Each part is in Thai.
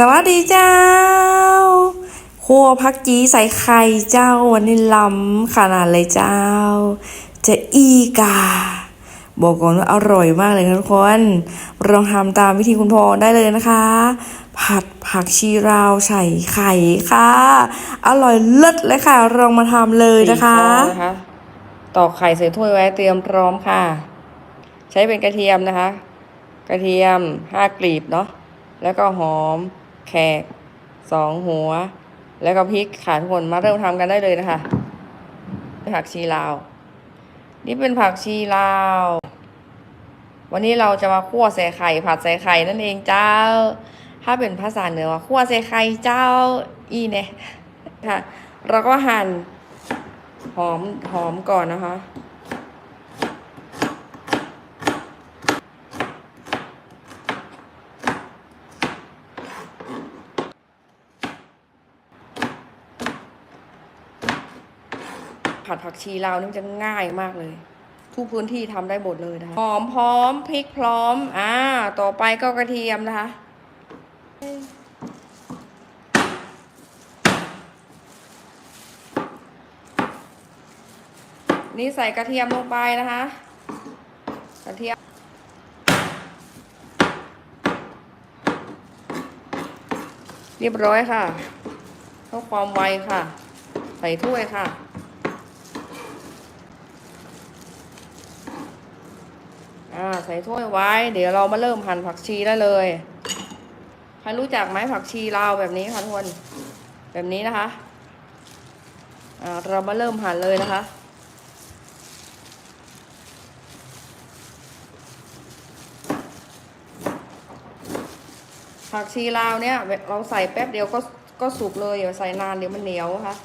สวัสดีเจ้าครัวพักจีใส่ไข่เจ้าวันนี้ล้ำขนาดเลยเจ้า จะอีกา บอกก่อนว่าอร่อยมากเลยทุกคนลองทำตามวิธีคุณพ่อได้เลยนะคะ ผัดผักชีราวใส่ไข่ค่ะ อร่อยเลิศเลยค่ะลองมาทำเลยนะคะสี่ฟองนะคะตอกไข่ใส่ถ้วยไว้เตรียมพร้อมค่ะ ใช้เป็นกระเทียมนะคะ กระเทียมห้ากลีบเนาะแล้วก็หอม แขกสองหัว แล้วก็พริกค่ะทุกคนมาเริ่มทำกันได้เลยนะคะผักชีลาว นี่เป็นผักชีลาว วันนี้เราจะมาคั่วใส่ไข่ผัดใส่ไข่นั่นเองเจ้า ถ้าเป็นภาษาเหนือว่าคั่วใส่ไข่เจ้าอีเนี่ยค่ะ เราก็หั่นหอมหอมก่อนนะคะ ผัดผักชีลาวนี่จะง่ายมากเลย ทุกพื้นที่ทำได้หมดเลยนะคะหอมพร้อมพริกพร้อมอ่าต่อไปก็กระเทียมนะคะนี่ใส่กระเทียมลงไปนะคะ กระเทียม เรียบร้อยค่ะเพื่อความไวค่ะ ใส่ถ้วยค่ะ อ่า ใส่ถ้วยไว้ เดี๋ยวเรามาเริ่มหั่นผักชีได้เลย ใครรู้จักไหมผักชีลาวแบบนี้ค่ะทุกคนแบบนี้นะคะเรามาเริ่มหั่นเลยนะคะผักชีลาวเนี่ยเราใส่แป๊บเดียวก็ก็สุกเลยอย่าใส่นานเดี๋ยวมันเหนียวนะคะ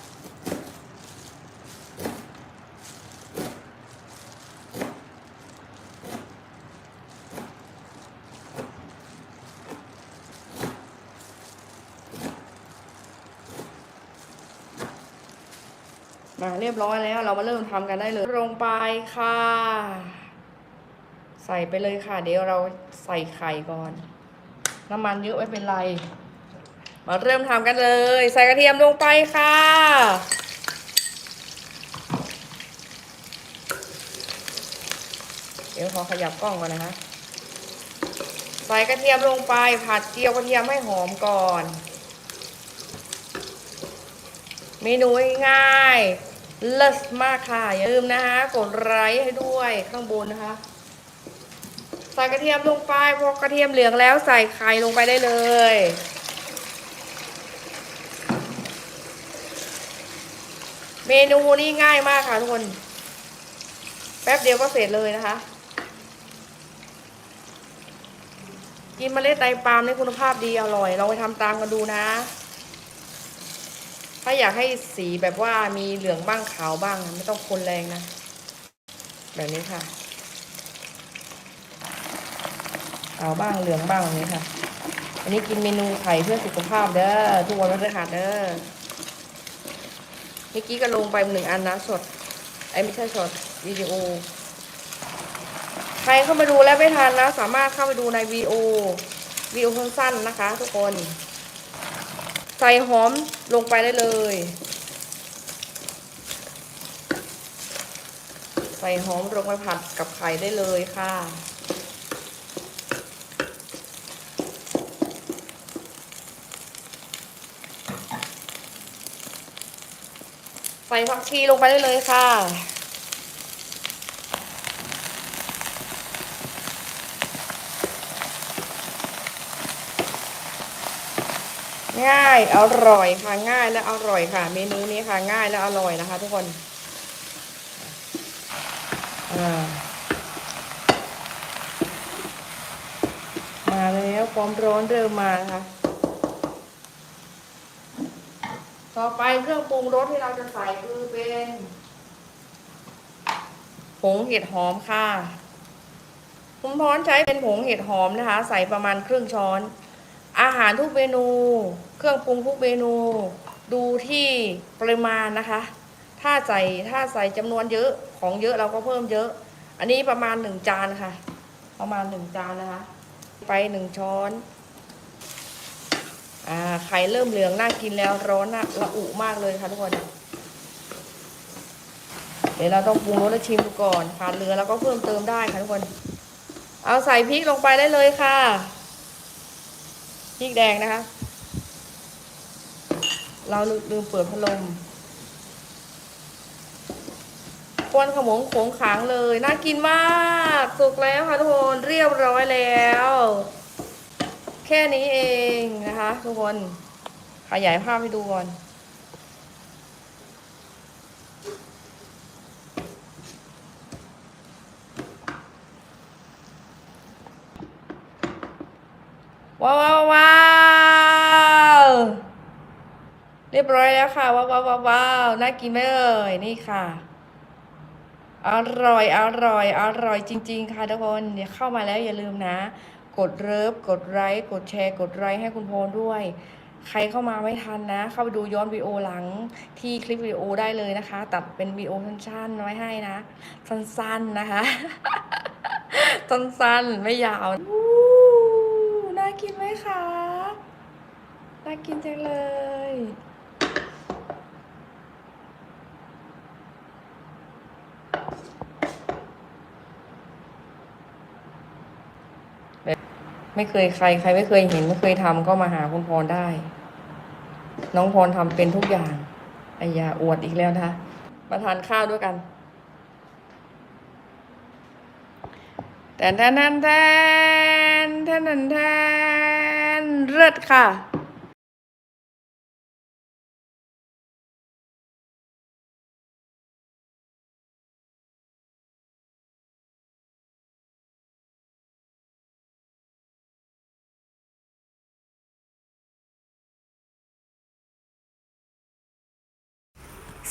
มาเรียบร้อยแล้วเรามาเริ่มทำกันได้เลยลงไปค่ะ ใส่ไปเลยค่ะ เดี๋ยวเราใส่ไข่ก่อน น้ำมันเยอะไม่เป็นไร มาเริ่มทำกันเลย ใส่กระเทียมลงไปค่ะเดี๋ยวขอขยับกล้องก่อนนะคะ ใส่กระเทียมลงไปผัดเจียวกระเทียมให้หอมก่อน เมนูง่าย เลิศมากค่ะ อย่าลืมนะคะกดไลค์ให้ด้วยข้างบนนะคะ ใส่กระเทียมลงไปพอกระเทียมเหลืองแล้วใส่ไข่ลงไปได้เลยเมนูนี้ง่ายมากค่ะทุกคน แป๊บเดียวก็เสร็จเลยนะคะ กินมเมล็ดไตรปาล์มนี่คุณภาพดีอร่อยลองไปทำตามกันดูนะ ถ้าอยากให้สีแบบว่ามีเหลืองบ้างขาวบ้างไม่ต้องคนแรงนะ แบบนี้ค่ะ ขาวบ้างเหลืองบ้างอย่างนี้ค่ะ อันนี้กินเมนูไข่เพื่อสุขภาพเด้อทุกวันพฤหัสเด้อเมื่อกี้ก็ลงไปหนึ่งอันนะสดไอ้ไม่ใช่สดวิดีโอใครเข้ามาดูแล้วไม่ทันนะ สามารถเข้าไปดูในวีโอวีโอสั้นๆนะคะ ทุกคน ส่หอมลงไปได้เลย ใส่หอมลงไปผัดกับไข่ได้เลยค่ะ ใส่ผักชีลงไปได้เลยค่ะ ง่ายอร่อยค่ะง่ายและอร่อยค่ะ เมนูนี้ค่ะง่ายและอร่อยนะคะ ทุกคนมาแล้วความร้อนเริ่มมานะคะต่อไปเครื่องปรุงรสที่เราจะใส่คือเป็นผงเห็ดหอมค่ะ คุณพรใช้เป็นผงเห็ดหอมนะคะ ใส่ประมาณครึ่งช้อน อาหารทุกเมนู เครื่องปรุงทุกเมนู ดูที่ปริมาณนะคะ ถ้าใส่ถ้าใส่จำนวนเยอะของเยอะเราก็เพิ่มเยอะ อันนี้ประมาณหนึ่งจานค่ะ ประมาณหนึ่งจานนะคะ ไปหนึ่งช้อนอ่าไข่เริ่มเหลืองน่ากินแล้วร้อนน่ะระอุมากเลยค่ะทุกคน เดี๋ยวเราต้องปรุงรสและชิมดูก่อนขาดเหลือแล้วก็เพิ่มเติมได้ค่ะทุกคน เอาใส่พริกลงไปได้เลยค่ะ พริกแดงนะคะ เราลืมเปิดพัดลมควนขมงโขงขางเลย น่ากินมาก สุกแล้วค่ะทุกคนเรียบร้อยแล้ว แค่นี้เองนะคะ ทุกคนขยายภาพให้ดูก่อน ว้าวว้าวว้าวเรียบร้อยแล้วค่ะว้าวว้าวว้าววาวน่ากินไหมเอ่ยนี่ค่ะ อร่อยอร่อยอร่อยจริง ๆ ค่ะทุกคนเดี๋ยวเข้ามาแล้วอย่าลืมนะ กดเลิฟกดไลค์กดแชร์กดไลค์ให้คุณพลด้วย ใครเข้ามาไม่ทันนะ เข้าไปดูย้อนวีดีโอหลังที่คลิปวิดีโอได้เลยนะคะ ตัดเป็นวีดีโอสั้นๆไว้ให้นะ สั้นๆนะคะ สั้นๆไม่ยาวอู้น่ากินไหมคะ น่ากินจังเลย ไม่เคยใคร ใครไม่เคยเห็น ไม่เคยทำก็มาหาคุณพรได้ น้องพรทำเป็นทุกอย่างไอ้ยาอวดอีกแล้วนะคะมาทานข้าวด้วยกันแทนแทนแทนแทนแทนแทนแทนเลิศค่ะ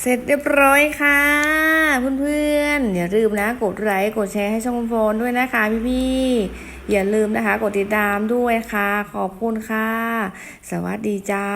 เสร็จเรียบร้อยค่ะ เพื่อนๆ อย่าลืมนะ กดไลค์กดแชร์ให้ช่องโฟนด้วยนะคะพี่ๆ อย่าลืมนะคะ กดติดตามด้วยค่ะ ขอบคุณค่ะ สวัสดีเจ้า